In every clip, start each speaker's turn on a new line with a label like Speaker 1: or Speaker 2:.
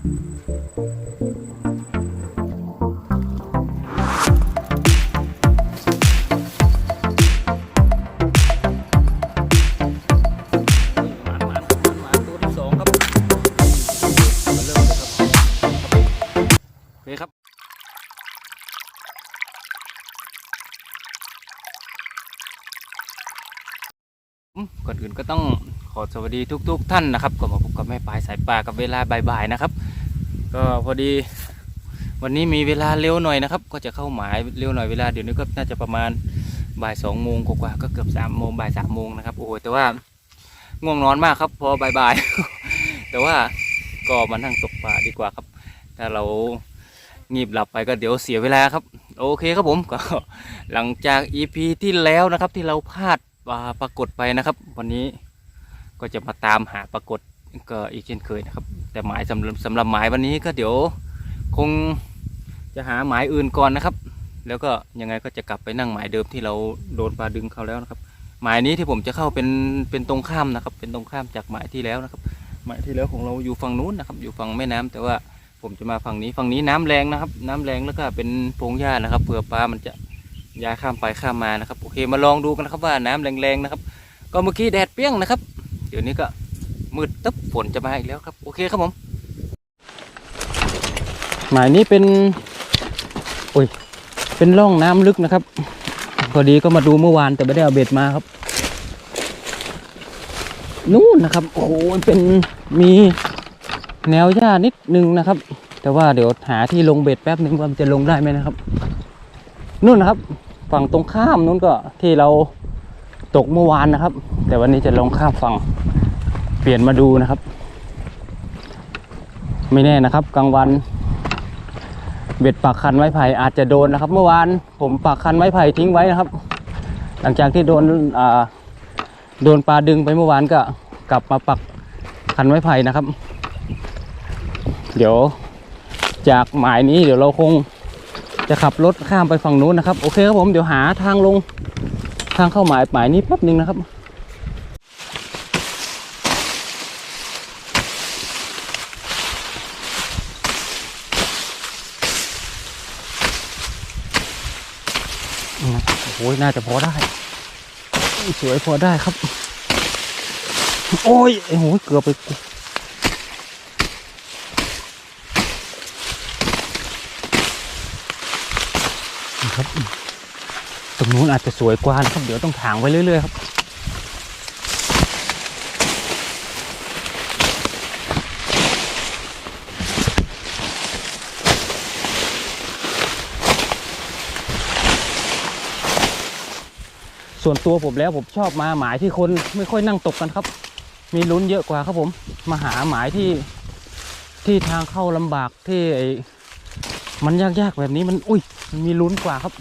Speaker 1: ก่อนอื่นก็ต้องขอสวัสดีทุก ๆ ท่านนะครับก็มาพบกับแม่ปลายสายป่ากับเวลาบ่ายๆนะครับ ก็พอดี วันนี้มีเวลาเร็วหน่อยนะครับ ก็จะเข้าหมายเร็วหน่อยเวลาเดี๋ยวนี้ก็น่าจะประมาณบ่ายสองโมงกว่าก็เกือบสามโมงบ่ายสามโมงนะครับโอ้โหแต่ว่าง่วงนอนมากครับ พอบ่ายๆแต่ว่าก็มานั่งตกปลาดีกว่าครับ ถ้าเรางีบหลับไปก็เดี๋ยวเสียเวลาครับ โอเคครับผมก็หลังจาก EP ที่แล้วนะครับที่เราพลาดปลาปรากฏไปนะครับ วันนี้ก็จะมาตามหาปรากฏก็อีกเช่นเคยนะครับ แต่หมายสำหรับสำหรับหมายวันนี้ก็เดี๋ยวคงจะหาหมายอื่นก่อนนะครับ แล้วก็ยังไงก็จะกลับไปนั่งหมายเดิมที่เราโดนปลาดึงเขาแล้วนะครับ หมายนี้ที่ผมจะเข้าเป็นเป็นตรงข้ามนะครับ เป็นตรงข้ามจากหมายที่แล้วนะครับ หมายที่แล้วของเราอยู่ฝั่งนู้นนะครับ อยู่ฝั่งแม่น้ำแต่ว่าผมจะมาฝั่งนี้ฝั่งนี้น้ำแรงนะครับ น้ำแรงแล้วก็เป็นพงหญ้านะครับเผื่อปลามันจะย้ายข้ามไปข้ามมานะครับโอเคมาลองดูกันนะครับว่าน้ำแรงๆนะครับ ก็เมื่อกี้แดดเปรี้ยงนะครับ เดี๋ยวนี้ก็ มืดตึ๊บฝนจะมาอีกแล้วครับ โอเคครับผมหมายนี้เป็นโอ้ยเป็นร่องน้ำลึกนะครับพอดีก็มาดูเมื่อวานแต่ไม่ได้เอาเบ็ดมาครับ นู่นนะครับ โอ้โหเป็นมีแนวหญ้านิดนึงนะครับ แต่ว่าเดี๋ยวหาที่ลงเบ็ดแป๊บนึงว่ามันจะลงได้ไหมนะครับ นู่นนะครับ ฝั่งตรงข้ามนู้นก็ที่เราตกเมื่อวานนะครับ แต่วันนี้จะลงข้ามฝั่ง เปลี่ยนมาดูนะครับ ไม่แน่นะครับกลางวัน เบ็ดปักคันไม้ไผ่อาจจะโดนนะครับ เมื่อวานผมปักคันไม้ไผ่ทิ้งไว้นะครับ หลังจากที่โดนอ่าโดนปลาดึงไปเมื่อวานก็กลับมาปักคันไม้ไผ่นะครับ เดี๋ยวจากหมายนี้เดี๋ยวเราคงจะขับรถข้ามไปฝั่งนู้นนะครับ โอเคครับผมเดี๋ยวหาทางลงทางเข้าหมายหมายนี้แป๊บหนึ่งนะครับ โอ้โห น่าจะพอได้สวยพอได้ครับ โอ้ยไอ้โหเกือบไปครับ ตรงนู้นอาจจะสวยกว่านะครับ เดี๋ยวต้องถางไว้เรื่อยๆครับ ส่วนตัวผมแล้วผมชอบมาหมายที่คนไม่ค่อยนั่งตกกันครับ มีลุ้นเยอะกว่าครับผม มาหาหมายที่ที่ทางเข้าลำบากที่ไอ้มันยากๆแบบนี้มันอุ้ยมันมีลุ้นกว่าครับ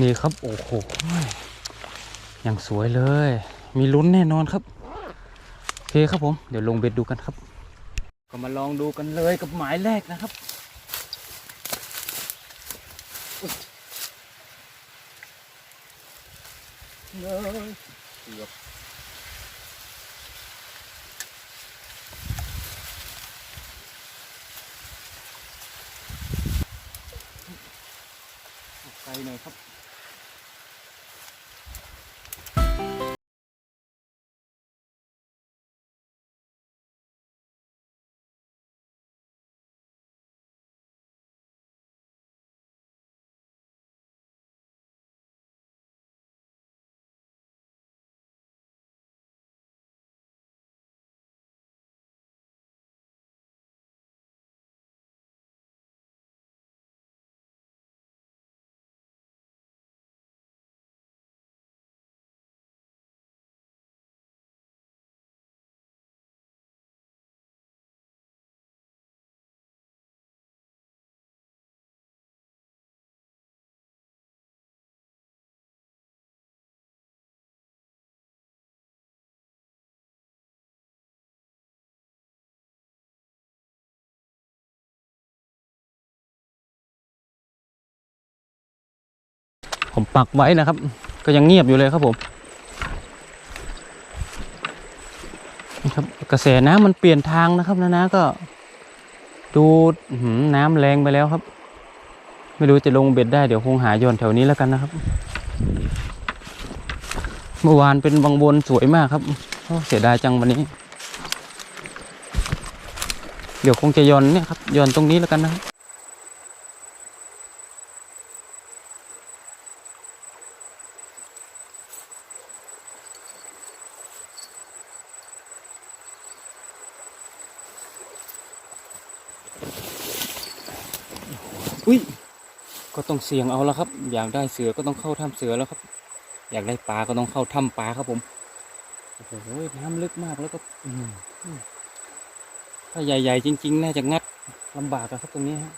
Speaker 1: นี่ครับโอ้โหอย่างสวยเลย มีลุ้นแน่นอนครับโอเคครับผมเดี๋ยวลงเบ็ดดูกันครับ ก็มาลองดูกันเลยกับหมายแรกนะครับ เลยเกือบไกลหน่อยครับ ผมปักไว้นะครับ ก็ยังเงียบอยู่เลยครับผมนะครับกระแสน้ำมันเปลี่ยนทางนะครับนะนะก็ ดูอื้อหือน้ำแรงไปแล้วครับ ไม่รู้จะลงเบ็ดได้เดี๋ยวคงหาโยนแถวนี้แล้วกันนะครับ เมื่อวานเป็นบางบนสวยมากครับโอเสียดายจังวันนี้ เดี๋ยวคงจะโยนเนี่ยครับโยนตรงนี้แล้วกันนะครับ ต้องเสี่ยงเอาแล้วครับ อยากได้เสือก็ต้องเข้าถ้ำเสือแล้วครับ อยากได้ปลาก็ต้องเข้าถ้ำปลาครับผมโอ้โหน้ำลึกมากแล้วก็ถ้าใหญ่ ๆ จริง ๆ น่าจะงัดลำบากครับตรงนี้ฮะ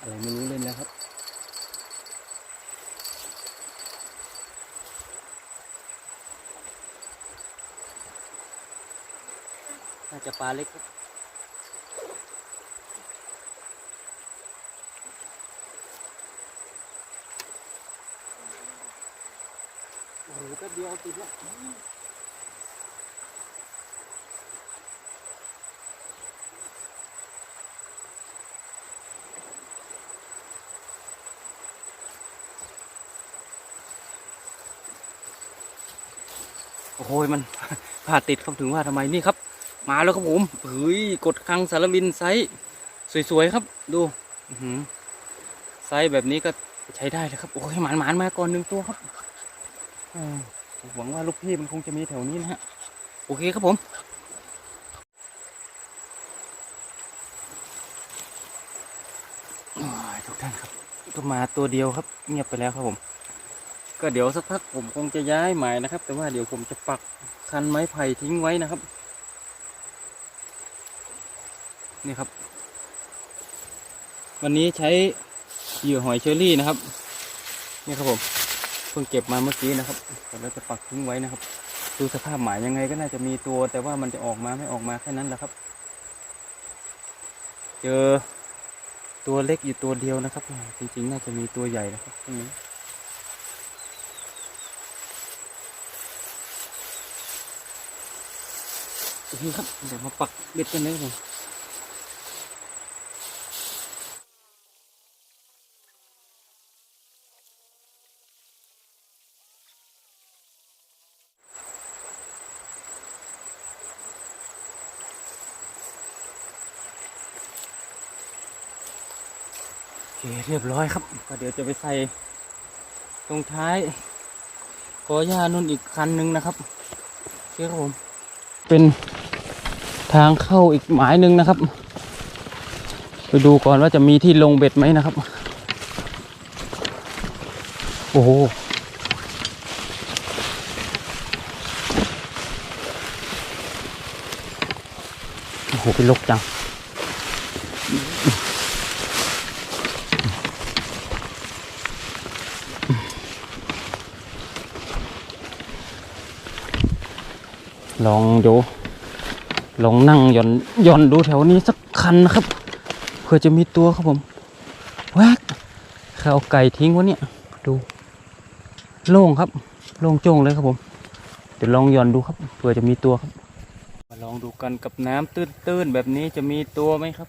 Speaker 1: อะไรไม่รู้เล่นแล้วครับ น่าจะ ปลาเล็กโอ้โหแป๊บเดียวติดแล้วโอ้โหมันพลาติดครับถึงว่าทำไมนี่ครับ มาแล้วครับผมเฮ้ยกดคังสารบินไซส์สวยๆครับ ดูไซส์แบบนี้ก็ใช้ได้เลยครับ โอ้ยหมานหมานๆมาก่อนหนึ่งตัวครับหวังว่าลูกพี่มันคงจะมีแถวนี้นะฮะ โอเคครับผมทุกท่านครับก็มาตัวเดียวครับ เงียบไปแล้วครับผม ก็เดี๋ยวสักพักผมคงจะย้ายหมายนะครับ แต่ว่าเดี๋ยวผมจะปักคันไม้ไผ่ทิ้งไว้นะครับ นี่ครับ วันนี้ใช้เหยื่อหอยเชอรี่นะครับ นี่ครับผมเพิ่งเก็บมาเมื่อกี้นะครับแล้วจะปักทิ้งไว้นะครับ ดูสภาพหมายยังไงก็น่าจะมีตัว แต่ว่ามันจะออกมาไม่ออกมาแค่นั้นแหละครับ เจอตัวเล็กอยู่ตัวเดียวนะครับ จริงๆ น่าจะมีตัวใหญ่นะครับตรงนี้โอเคครับเดี๋ยวมาปักเบ็ดกันเลยครับ เคเรียบร้อยครับ ก็เดี๋ยวจะไปใส่ตรงท้ายกอหญ้านุ่นอีกคันหนึ่งนะครับโอเคครับผม เป็นทางเข้าอีกหมายหนึ่งนะครับ ไปดูก่อนว่าจะมีที่ลงเบ็ดไหมนะครับ โอ้โหโอ้โหเป็นลกจัง ลองดูลองนั่งย่อนย่อนดูแถวนี้สักคันนะครับ เพื่อจะมีตัวครับผมแวกเขาเอาไก่ทิ้งวะเนี่ยดูโล่งครับโล่งโจ้งเลยครับผมเดี๋ยวลองย่อนดูครับเพื่อจะมีตัวครับ มาลองดูกันกับน้ำตื้นๆแบบนี้จะมีตัวไหมครับ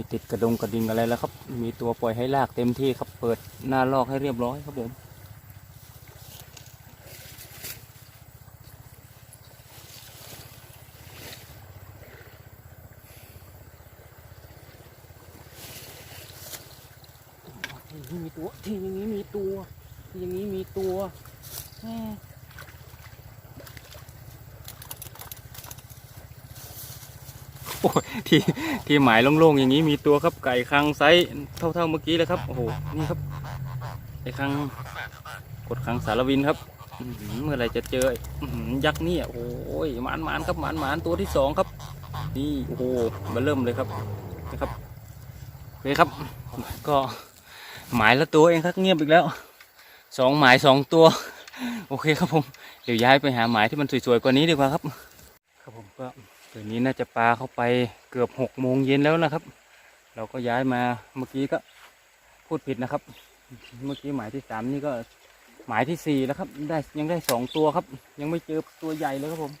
Speaker 1: มีติดกระดงกระดิ่งอะไรแล้วครับ มีตัวปล่อยให้ลากเต็มที่ครับ เปิดหน้าลอกให้เรียบร้อยครับผม ที่นี่มีตัว ที่อย่างนี้มีตัว ที่อย่างนี้มีตัวแม่โอ้ย ที่ที่หมายโล่งๆอย่างนี้มีตัวครับไก่คางไซส์เท่าๆเมื่อกี้เลยครับโอ้โหนี่ครับไอ้ครั้งกดครั้งสารวินครับอื้อหือเมื่อไรจะเจออื้อหือยักษ์นี่โอ้ยหมานหมานครับหมานหมานตัวที่สองครับ นี่โอ้โหมาเริ่มเลยครับนะครับโอเคครับ ก็หมายละตัวเองครับเงียบอีกแล้วสองหมายสองตัว โอเคครับผม เดี๋ยวย้ายไปหาหมายที่มันสวยๆกว่านี้ดีกว่าครับ ครับผมก็ เดี๋ยวนี้น่าจะปลาเข้าไปเกือบหกโมงเย็นแล้วนะครับ เราก็ย้ายมาเมื่อกี้ก็พูดผิดนะครับ เมื่อกี้หมายที่สามนี่ก็หมายที่สี่แล้วครับ ได้ยังได้สองตัวครับ ยังไม่เจอตัวใหญ่เลยครับผม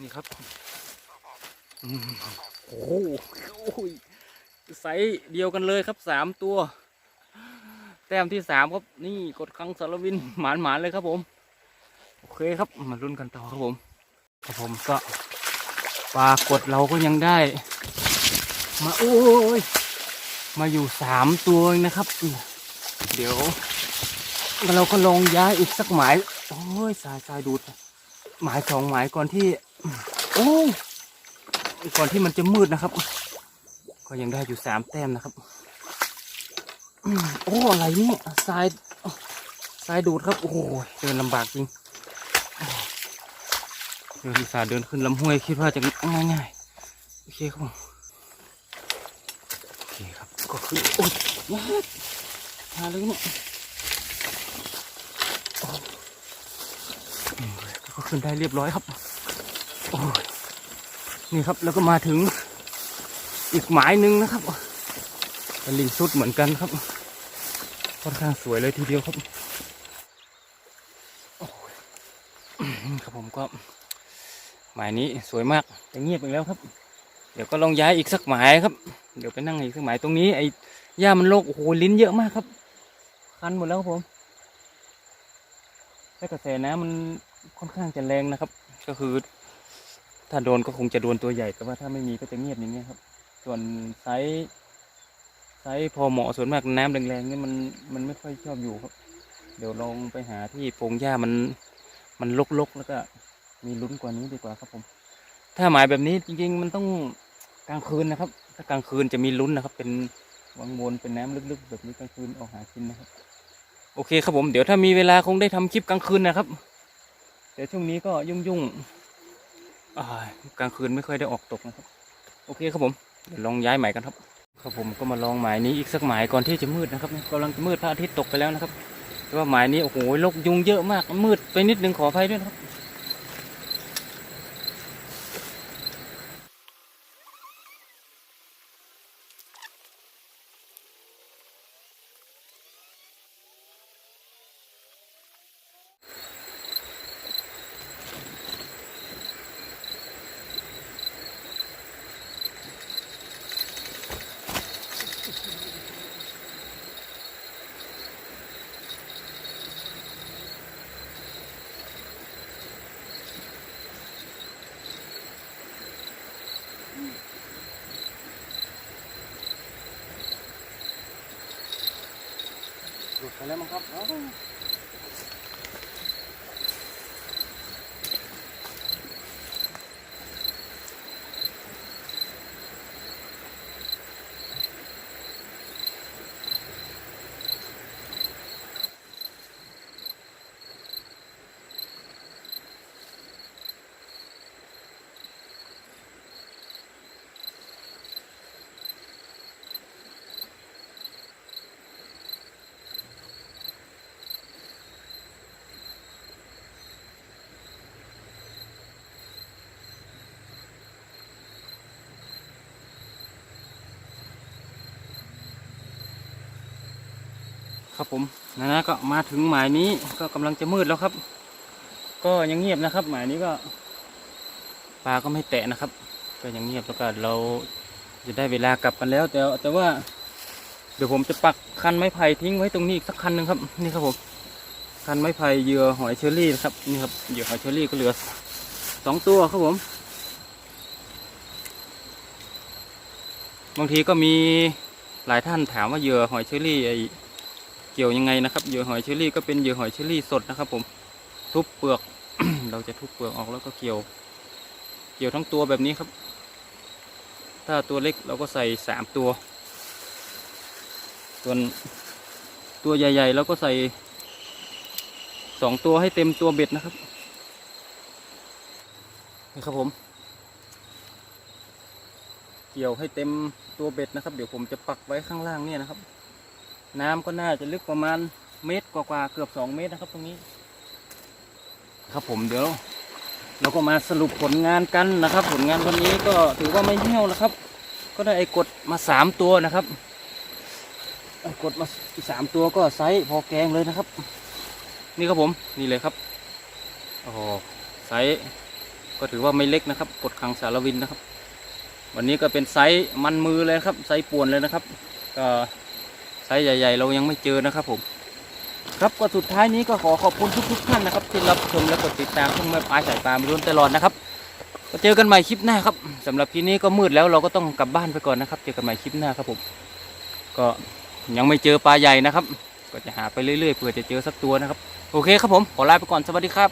Speaker 1: นี่ครับโอ้โหโอ้ยไซส์เดียวกันเลยครับสามตัว แต้มที่สามครับ นี่กดครั้งสารวินหมานหมานเลยครับผม โอเคครับมาลุ้นกันต่อครับผมครับผมก็ปลากดเราก็ยังได้ มาโอ้ยมาอยู่สามตัวนะครับ เดี๋ยวเราก็ลองย้ายอีกสักหมาย โอ้ยสายสายดูด หมายสองหมายก่อนที่ โอ้ก่อนที่มันจะมืดนะครับ ก็ยังได้อยู่สามแต้มนะครับโอ้อะไรเนี่ยทรายทรายดูดครับ โอ้โหเดินลำบากจริงเดินอุตสาห์เดินขึ้นลำห้วยคิดว่าจะง่ายๆโอเคครับผมโอเคครับก็คือโอ้ยว้าวหาเลยเนี่ยโอ้อืมก็ ขึ้นได้เรียบร้อยครับโอ้ยนี่ครับแล้วก็มาถึงอีกหมายหนึ่งนะครับเป็นลิงสุดเหมือนกันครับค่อนข้างสวยเลยทีเดียวครับโอ้ยครับผมก็หมายนี้สวยมากแต่เงียบอีกแล้วครับ เดี๋ยวก็ลองย้ายอีกสักหมายครับ เดี๋ยวไปนั่งอีกสักหมายตรงนี้ไอ้หญ้ามันโลกโอ้โหลิ้นเยอะมากครับ คันหมดแล้วครับผมแต่กระแสน้ำมัน ค่อนข้างจะแรงนะครับ ก็คือ ถ้าโดนก็คงจะโดนตัวใหญ่แต่ว่าถ้าไม่มีก็จะเงียบอย่างเงี้ยครับ ส่วนไซส์ไซส์พอเหมาะส่วนมากน้ำแรงๆเนี่ยมันมันไม่ค่อยชอบอยู่ครับ เดี๋ยวลองไปหาที่โพงหญ้ามันมันลกๆแล้วก็มีลุ้นกว่านี้ดีกว่าครับผม ถ้าหมายแบบนี้จริงๆ มันต้องกลางคืนนะครับ ถ้ากลางคืนจะมีลุ้นนะครับ เป็นวังวนเป็นน้ำลึกๆ แบบนี้กลางคืนออกหากินนะครับ โอเคครับผม เดี๋ยวถ้ามีเวลาคงได้ทำคลิปกลางคืนนะครับ เดี๋ยวช่วงนี้ก็ยุ่งๆอ่ากลางคืนไม่ค่อยได้ออกตกนะครับ โอเคครับผมเดี๋ยวลองย้ายหมายกันครับ ครับผมก็มาลองหมายนี้อีกสักหมายก่อนที่จะมืดนะครับกำลังจะมืดพระอาทิตย์ตกไปแล้วนะครับแต่ว่าหมายนี้โอ้โหลกยุงเยอะมากมืดไปนิดนึงขออภัยด้วยนะครับ หลุดไครับผมนะนะก็มาถึงหมายนี้ก็กำลังจะมืดแล้วครับ ก็ยังเงียบนะครับ หมายนี้ก็ปลาก็ไม่แตะนะครับ ก็ยังเงียบแล้วก็เราจะได้เวลากลับกันแล้ว แต่แต่ว่า เดี๋ยวผมจะปักคันไม้ไผ่ทิ้งไว้ตรงนี้อีกสักคันหนึ่งครับนี่ครับผมคันไม้ไผ่เหยื่อหอยเชอรี่นะครับนี่ครับเหยื่อหอยเชอรี่ก็เหลือสองตัวครับผมบางทีก็มีหลายท่านถามว่าเหยื่อหอยเชอรี่ไอ เกี่ยวยังไงนะครับเหยื่อหอยเชอรี่ก็เป็นเหยื่อหอยเชอรี่สดนะครับ ผมทุบเปลือก เราจะทุบเปลือกออกแล้วก็เกี่ยว เกี่ยวทั้งตัวแบบนี้ครับ ถ้าตัวเล็กเราก็ใส่สามตัว ส่วนตัวใหญ่ๆเราก็ใส่สองตัวให้เต็มตัวเบ็ดนะครับนี่ครับผม เกี่ยวให้เต็มตัวเบ็ดนะครับ เดี๋ยวผมจะปักไว้ข้างล่างเนี่ยนะครับ น้ำก็น่าจะลึกประมาณเมตรกว่าๆเกือบสองเมตรนะครับตรงนี้ ครับผมเดี๋ยว เราก็มาสรุปผลงานกันนะครับ ผลงานวันนี้ก็ถือว่าไม่เหี้ยวแล้วครับ ก็ได้ไอ้กดมาสามตัวนะครับไอ้กดมาสามตัวก็ไซส์พอแกงเลยนะครับ นี่ครับผมนี่เลยครับโอ้โหไซส์ก็ถือว่าไม่เล็กนะครับ กดคังสารวินนะครับ วันนี้ก็เป็นไซส์มันมือเลยครับไซส์ป่วนเลยนะครับ ก็ ไซส์ใหญ่ ๆ เรายังไม่เจอนะครับผมครับก็สุดท้ายนี้ก็ขอขอบคุณทุกๆท่านนะครับที่รับชมและกดติดตามช่องแม่ปลายสายปลามรุนตลอดนะครับก็เจอกันใหม่คลิปหน้าครับสำหรับคลิปนี้ก็มืดแล้วเราก็ต้องกลับบ้านไปก่อนนะครับ เจอกันใหม่คลิปหน้าครับผม ก็ยังไม่เจอปลาใหญ่นะครับ ก็จะหาไปเรื่อยๆเผื่อจะเจอสักตัวนะครับ โอเคครับผมขอลาไปก่อนสวัสดีครับ